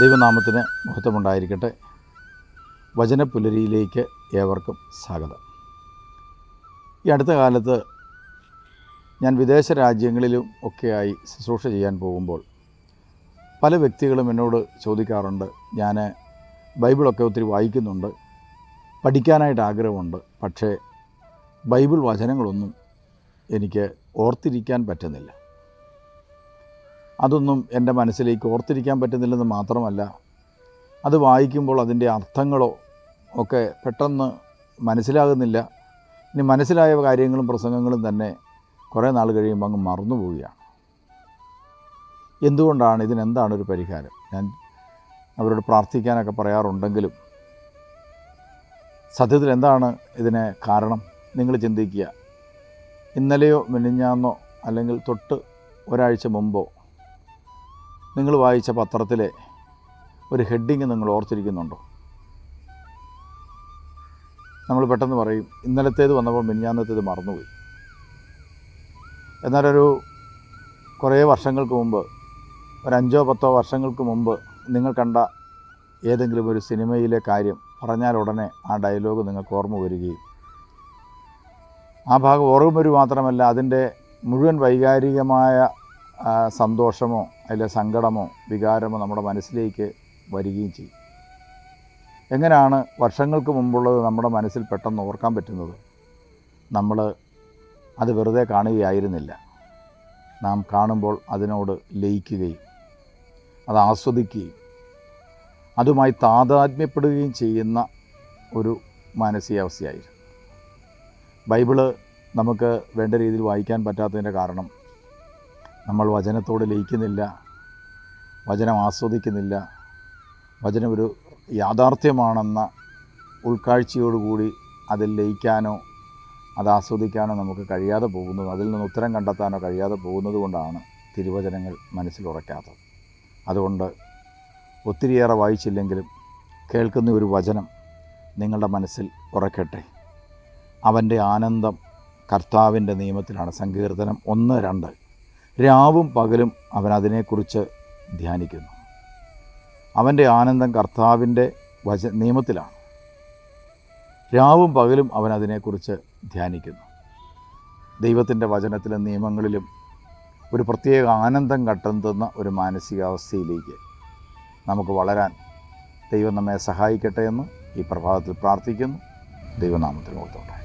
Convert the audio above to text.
ദൈവനാമത്തിന് മഹത്വമുണ്ടായിരിക്കട്ടെ. വചനപ്പുലരിയിലേക്ക് ഏവർക്കും സ്വാഗതം. ഈ അടുത്ത കാലത്ത് ഞാൻ വിദേശ രാജ്യങ്ങളിലും ഒക്കെയായി ശുശ്രൂഷ ചെയ്യാൻ പോകുമ്പോൾ പല വ്യക്തികളും എന്നോട് ചോദിക്കാറുണ്ട്. ഞാൻ ബൈബിളൊക്കെ ഒത്തിരി വായിക്കുന്നുണ്ട്. പഠിക്കാനായിട്ട് ആഗ്രഹമുണ്ട്. പക്ഷേ ബൈബിൾ വചനങ്ങളൊന്നും എനിക്ക് ഓർത്തിരിക്കാൻ പറ്റുന്നില്ല. അതൊന്നും എന്റെ മനസ്സിലേക്ക് ഓർത്തിരിക്കാൻ പറ്റുന്നില്ലെന്ന് മാത്രമല്ല അത് വായിക്കുമ്പോൾ അതിന്റെ അർത്ഥങ്ങളോ ഒക്കെ പെട്ടെന്ന് മനസ്സിലാകുന്നില്ല. ഇനി മനസ്സിലായ കാര്യങ്ങളും പ്രസംഗങ്ങളും തന്നെ കുറേ നാൾ കഴിയുമ്പോൾ അങ്ങ് മറന്നു പോവുകയാണ്. എന്തുകൊണ്ടാണ് ഇതിനെന്താണ് ഒരു പരിഹാരം? ഞാൻ അവരോട് പ്രാർത്ഥിക്കാനൊക്കെ പറയാറുണ്ടെങ്കിലും സത്യത്തിൽ എന്താണ് ഇതിന് കാരണം? നിങ്ങൾ ചിന്തിക്കുക. ഇന്നലെയോ മിനിഞ്ഞാന്നോ അല്ലെങ്കിൽ തൊട്ട് ഒരാഴ്ച മുമ്പോ നിങ്ങൾ വായിച്ച പത്രത്തിലെ ഒരു ഹെഡിങ് നിങ്ങൾ ഓർത്തിരിക്കുന്നുണ്ടോ? നമ്മൾ പെട്ടെന്ന് പറയും ഇന്നലത്തേത് വന്നപ്പോൾ മിനിഞ്ഞാന്നത്തേത് മറന്നുപോയി. എന്നാലൊരു കുറേ വർഷങ്ങൾക്ക് മുമ്പ് ഒരു അഞ്ചോ പത്തോ വർഷങ്ങൾക്ക് മുമ്പ് നിങ്ങൾ കണ്ട ഏതെങ്കിലും ഒരു സിനിമയിലെ കാര്യം പറഞ്ഞാൽ ഉടനെ ആ ഡയലോഗ് നിങ്ങൾക്ക് ഓർമ്മ വരികയും ആ ഭാഗം ഓർമ്മ വരും മാത്രമല്ല അതിന്റെ മുഴുവൻ വൈകാരികമായ സന്തോഷമോ അതിലെ സങ്കടമോ വികാരമോ നമ്മുടെ മനസ്സിലേക്ക് വരികയും ചെയ്യും. എങ്ങനെയാണ് വർഷങ്ങൾക്ക് മുമ്പുള്ളത് നമ്മുടെ മനസ്സിൽ പെട്ടെന്ന് ഓർക്കാൻ പറ്റുന്നത്? നമ്മൾ അത് വെറുതെ കാണുകയായിരുന്നില്ല. നാം കാണുമ്പോൾ അതിനോട് ലയിക്കുകയും അത് ആസ്വദിക്കുകയും അതുമായി താതാത്മ്യപ്പെടുകയും ചെയ്യുന്ന ഒരു മാനസികാവസ്ഥയായിരുന്നു ബൈബിൾ നമുക്ക് വേണ്ട രീതിയിൽ വായിക്കാൻ പറ്റാത്തതിന്റെ കാരണം നമ്മൾ വചനത്തോട് ലയിക്കുന്നില്ല വചനം ആസ്വദിക്കുന്നില്ല വചനം ഒരു യാഥാർത്ഥ്യമാണെന്ന ഉൾക്കാഴ്ചയോടുകൂടി അതിൽ ലയിക്കാനോ അത് ആസ്വദിക്കാനോ നമുക്ക് കഴിയാതെ പോകുന്നത് അതിൽ നിന്ന് ഉത്തരം കണ്ടെത്താനോ കഴിയാതെ പോകുന്നത് കൊണ്ടാണ് തിരുവചനങ്ങൾ മനസ്സിലുറയ്ക്കാത്തത് അതുകൊണ്ട് ഒത്തിരിയേറെ വായിച്ചില്ലെങ്കിലും കേൾക്കുന്ന ഒരു വചനം നിങ്ങളുടെ മനസ്സിൽ ഉറക്കട്ടെ. അവന്റെ ആനന്ദം കർത്താവിന്റെ നിയമത്തിലാണ്. സങ്കീർത്തനം ഒന്ന് രണ്ട്. രാവും പകലും അവൻ അതിനെക്കുറിച്ച് ധ്യാനിക്കുന്നു. അവന്റെ ആനന്ദം കർത്താവിന്റെ വച നിയമത്തിലാണ്. രാവും പകലും അവൻ അതിനെക്കുറിച്ച് ധ്യാനിക്കുന്നു. ദൈവത്തിന്റെ വചനത്തിലും നിയമങ്ങളിലും ഒരു പ്രത്യേക ആനന്ദം കണ്ടെത്തുന്ന ഒരു മാനസികാവസ്ഥയിലേക്ക് നമുക്ക് വളരാൻ ദൈവം നമ്മെ സഹായിക്കട്ടെ എന്ന് ഈ പ്രഭാതത്തിൽ പ്രാർത്ഥിക്കുന്നു. ദൈവനാമത്തിൽ ഓർത്തോട്ടെ